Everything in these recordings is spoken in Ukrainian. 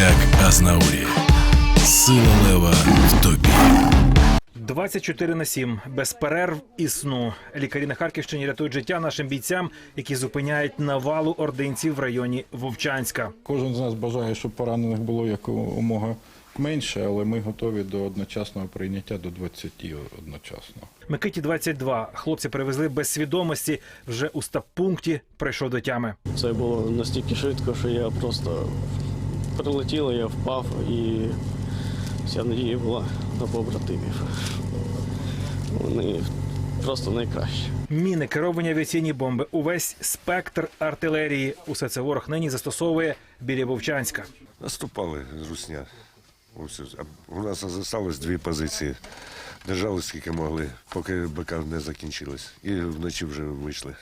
як Азнаурі. Сила лева в тобі. 24 на 7, без перерв і сну. Лікарі на Харківщині рятують життя нашим бійцям, які зупиняють навалу ординців в районі Вовчанська. Кожен з нас бажає, щоб поранених було якомога менше, але ми готові до одночасного прийняття до 20 одночасно. Микиті 22. Хлопці привезли без свідомості. Вже у стаб-пункті прийшов до тями. Це було настільки швидко, що я просто прилетіло, я впав і вся надія була на побратимів. Вони просто найкращі. Міни, керовані авіаційні бомби, увесь спектр артилерії. Усе це ворог нині застосовує біля Вовчанська. Наступали русня. Ось, у нас залишилось дві позиції. Держали скільки могли, поки БК не закінчилось. І вночі вже вийшли.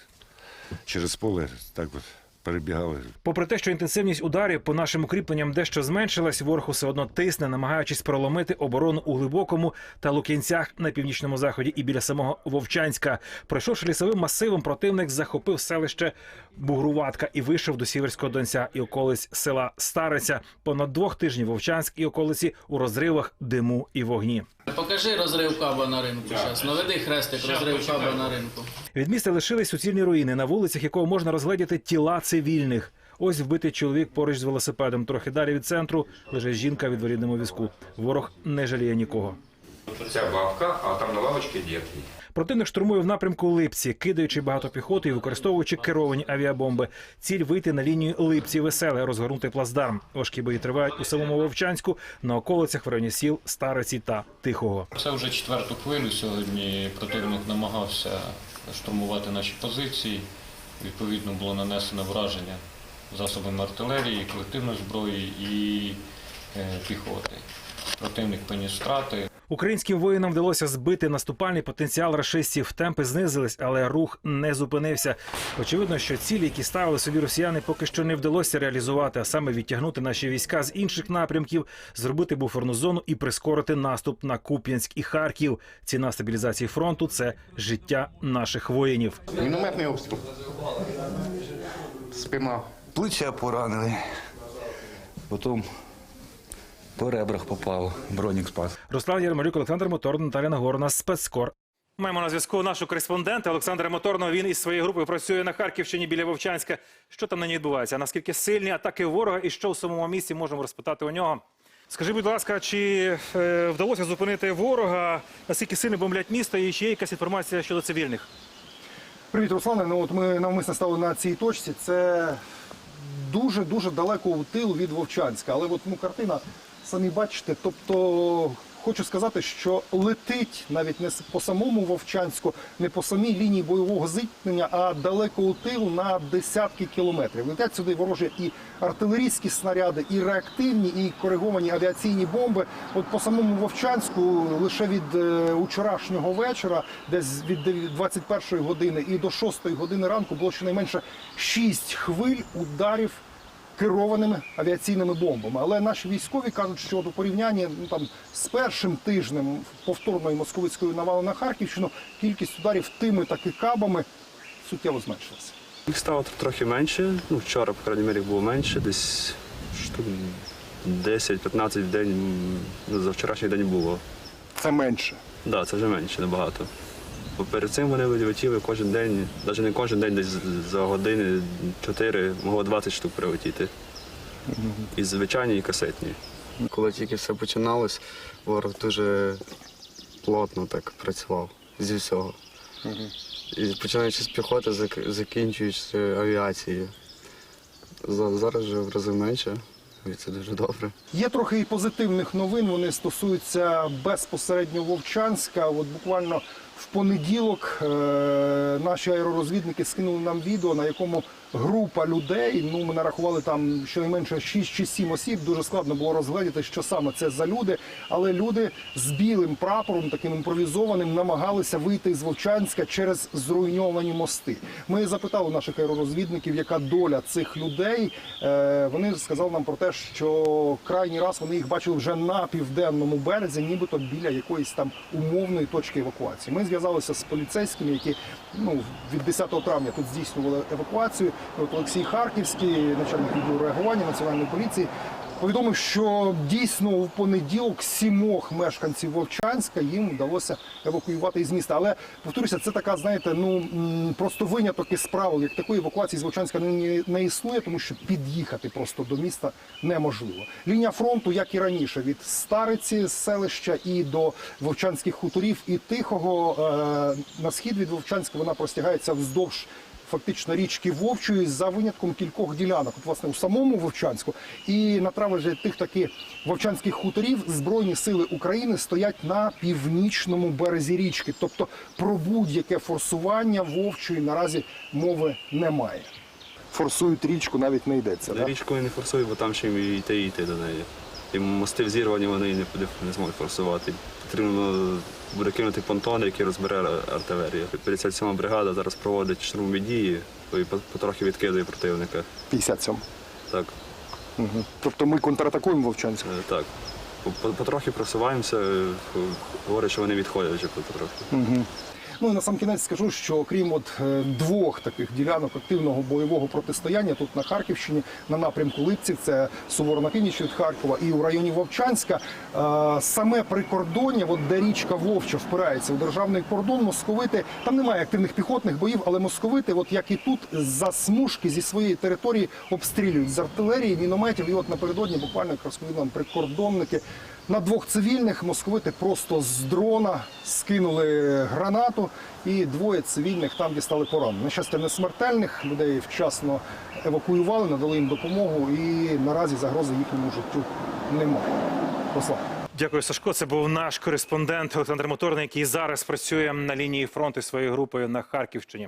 Через поле так от перебігали. Попри те, що інтенсивність ударів по нашим укріпленням дещо зменшилась, ворог усе одно тисне, намагаючись проломити оборону у глибокому та лук'янцях на північному заході і біля самого Вовчанська. Пройшовши лісовим масивом, противник захопив селище Бугруватка і вийшов до Сіверського Донця і околиць села Стариця. Понад двох тижнів Вовчанськ і околиці у розривах диму і вогні. Покажи розрив каба на ринку зараз. Наведи хрестик, розрив каба на ринку. Від міста лишились суцільні руїни, на вулицях якого можна розгледіти тіла цивільних. Ось вбитий чоловік поруч з велосипедом. Трохи далі від центру лежить жінка в інвалідному візку. Ворог не жаліє нікого. Ця бабка, а там на лавочці дід. Противник штурмує в напрямку Липці, кидаючи багато піхоти і використовуючи керовані авіабомби. Ціль вийти на лінію Липці веселе, розгорнути плацдарм. Важкі бої тривають у самому Вовчанську, на околицях в районі сіл Стариці та Тихого. Це вже четверту хвилю. Сьогодні противник намагався штурмувати наші позиції. Відповідно, було нанесено враження засобами артилерії, колективної зброї і е, піхоти. Противник поніс втрати. Українським воїнам вдалося збити наступальний потенціал рашистів. Темпи знизились, але рух не зупинився. Очевидно, що цілі, які ставили собі росіяни, поки що не вдалося реалізувати, а саме відтягнути наші війська з інших напрямків, зробити буферну зону і прискорити наступ на Куп'янськ і Харків. Ціна стабілізації фронту це життя наших воїнів. Мінометний обстріл. Спина. Плече поранили. Потім по ребрах попав, бронік спас. Руслан Єрмолюк, Олександр Моторно, Наталя Нагорна, спецкор. Маємо на зв'язку нашого кореспондента Олександра Моторного. Він із своєю групою працює на Харківщині біля Вовчанська. Що там нині відбувається? Наскільки сильні атаки ворога і що в самому місці можемо розпитати у нього? Скажи, будь ласка, чи е, вдалося зупинити ворога? Наскільки сильно бомблять місто, і чи є якась інформація щодо цивільних? Привіт, Руслане. Ну от ми навмисно стали на цій точці. Це дуже дуже далеко у тил від Вовчанська. Але от ну картина, самі бачите, тобто. Хочу сказати, що летить навіть не по самому Вовчанську, не по самій лінії бойового зіткнення, а далеко у тилу на десятки кілометрів. Летять сюди ворожі і артилерійські снаряди, і реактивні, і кориговані авіаційні бомби. От по самому Вовчанську лише від е, учорашнього вечора, десь від дев'я- 21 години і до 6 години ранку було щонайменше 6 хвиль ударів керованими авіаційними бомбами. Але наші військові кажуть, що от у порівнянні ну, там, з першим тижнем повторної московицької навали на Харківщину кількість ударів тими таки кабами суттєво зменшилася. Їх стало трохи менше. Ну, вчора, по крайній мірі, було менше, десь штук 10-15 в день м, за вчорашній день було. Це менше. Так, да, це вже менше набагато. Бо перед цим вони летіли кожен день, навіть не кожен день, десь за години 4, могло 20 штук прилетіти. І звичайні, і касетні. Коли тільки все починалось, ворог дуже плотно так працював зі всього. І починаючи з піхоти, закінчуючи авіацією. Зараз вже в рази менше, і це дуже добре. Є трохи і позитивних новин. Вони стосуються безпосередньо Вовчанська. От буквально в понеділок е, наші аеророзвідники скинули нам відео, на якому група людей. Ну ми нарахували там щонайменше 6 чи 7 осіб. Дуже складно було розгледіти, що саме це за люди. Але люди з білим прапором, таким імпровізованим, намагалися вийти з Вовчанська через зруйновані мости. Ми запитали наших аеророзвідників, яка доля цих людей. Е, Вони сказали нам про те, що крайній раз вони їх бачили вже на південному березі, нібито біля якоїсь там умовної точки евакуації. Ми зв'язалися з поліцейськими, які ну від 10 травня тут здійснювали евакуацію. От Олексій Харківський, начальник відділу реагування національної поліції. повідомив, що дійсно у понеділок сімох мешканців Вовчанська їм вдалося евакуювати із міста. Але повторюся, це така, знаєте, ну просто виняток із правил. Як такої евакуації з Вовчанська не, не існує, тому що під'їхати просто до міста неможливо. Лінія фронту, як і раніше, від Стариці селища і до Вовчанських хуторів і Тихого е, на схід від Вовчанська вона простягається вздовж фактично річки Вовчої за винятком кількох ділянок. От, власне, у самому Вовчанську і на травежі тих таки вовчанських хуторів Збройні сили України стоять на північному березі річки. Тобто про будь-яке форсування Вовчої наразі мови немає. Форсують річку, навіть не йдеться. Да? Річкою не форсує, бо там ще й йти і йти до неї. І мости зірвані, вони не, не зможуть форсувати. Потрібно буде кинути понтон, який розбере артилерія. 57 бригада зараз проводить штурмові дії і потрохи відкидує противника. 57. Так, Угу. Тобто ми контратакуємо Вовчанськ. е, так. Потрохи просуваємося, е, говорять, що вони відходять вже потрохи. Угу. Ну і на сам кінець скажу, що крім от е, двох таких ділянок активного бойового протистояння тут на Харківщині, на напрямку Липців, це суворо північ від Харкова, і у районі Вовчанська е, саме прикордоння, от де річка Вовча впирається у державний кордон, московити там немає активних піхотних боїв, але московити, от як і тут, за смужки зі своєї території обстрілюють з артилерії, мінометів. І от напередодні буквально як розповіли прикордонники. На двох цивільних московити просто з дрона скинули гранату, і двоє цивільних там дістали поранень. На щастя, не смертельних людей вчасно евакуювали, надали їм допомогу, і наразі загрози їхньому життю немає. Руслан. Дякую, Сашко. Це був наш кореспондент Олександр Моторний, який зараз працює на лінії фронту своєю групою на Харківщині.